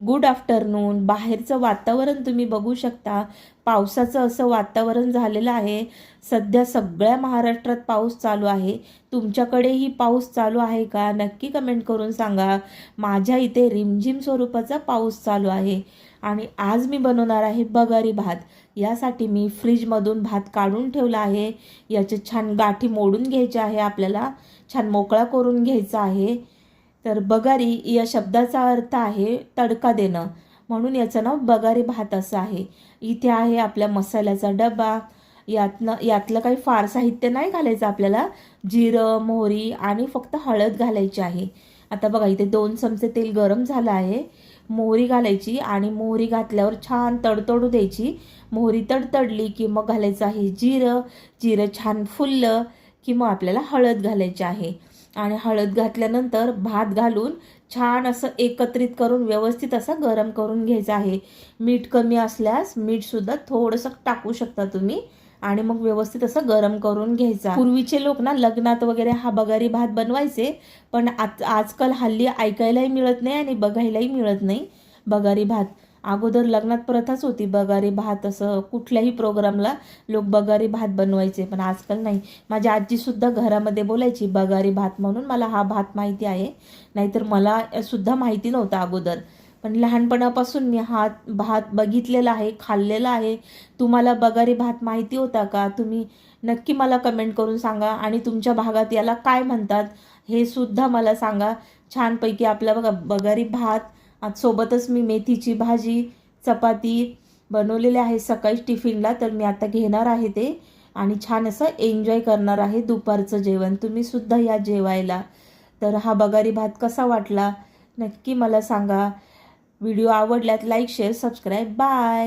Good afternoon बाहेरचं वातावरण तुम्ही बघू शकता. पावसाचं असं वातावरण झालेलं आहे. सध्या सगळ्या महाराष्ट्रात पाऊस चालू आहे. तुमच्याकडेही पाऊस चालू आहे का? नक्की कमेंट करून सांगा. माझ्या इथे रिमझिम स्वरूपाचा पाऊस चालू आहे. आणि आज मी बनवणार आहे बगारी भात. यासाठी मी फ्रीजमधून भात काढून ठेवला आहे. याचे छान गाठी मोडून घ्यायचे आहे आपल्याला. छान मोकळा करून घ्यायचा आहे. तर बगारी या शब्दाचा अर्थ आहे तडका देणं. म्हणून याचं नाव बगारी भात असं आहे. इथे आहे आपल्या मसाल्याचा डबा. यातनं यातलं काही फार साहित्य नाही घालायचं आपल्याला. जिरं मोहरी आणि फक्त हळद घालायची आहे. आता बघा इथे दोन चमचे तेल गरम झालं आहे. मोहरी घालायची आणि मोहरी घातल्यावर छान तडतडू द्यायची. मोहरी तडतडली की मग घालायचं आहे जिरं. जिरं छान फुललं की मग आपल्याला हळद घालायची आहे. आणि हळद घातल्यानंतर भात घालून छान असं एकत्रित करून व्यवस्थित असं गरम करून घ्यायचं आहे. मीठ कमी असल्यास मीठसुद्धा थोडंसं टाकू शकता तुम्ही आणि मग व्यवस्थित असं गरम करून घ्यायचा. पूर्वीचे लोक ना लग्नात वगैरे हा बगारी भात बनवायचे पण आज आजकाल हल्ली ऐकायलाही मिळत नाही आणि बघायलाही मिळत नाही बगारी भात. अगोदर लग्नात प्रथाच होती बगारी भात असं कुठल्याही प्रोग्रामला लोक बगारी भात बनवायचे पण आजकाल नाही. माझी आजीसुद्धा घरामध्ये बोलायची बगारी भात म्हणून मला हा भात माहिती आहे. नाहीतर मला सुद्धा माहिती नव्हतं अगोदर. पण लहानपणापासून मी हा भात बघितलेला आहे खाल्लेला आहे. तुम्हाला बगारी भात माहिती होता का? तुम्ही नक्की मला कमेंट करून सांगा आणि तुमच्या भागात याला काय म्हणतात हे सुद्धा मला सांगा. छानपैकी आपला बघा बगारी भात आज सोबतच मी मेथीची भाजी चपाती बनवलेली आहे सकाळी टिफिनला तर मी आता घेणार आहे ते आणि छान असं एन्जॉय करणार आहे दुपारचं जेवण. तुम्ही सुद्धा या जेवायला. तर हा बगारी भात कसा वाटला? नक्की मला सांगा. व्हिडिओ आवडल्यात लाईक शेअर सबस्क्राईब बाय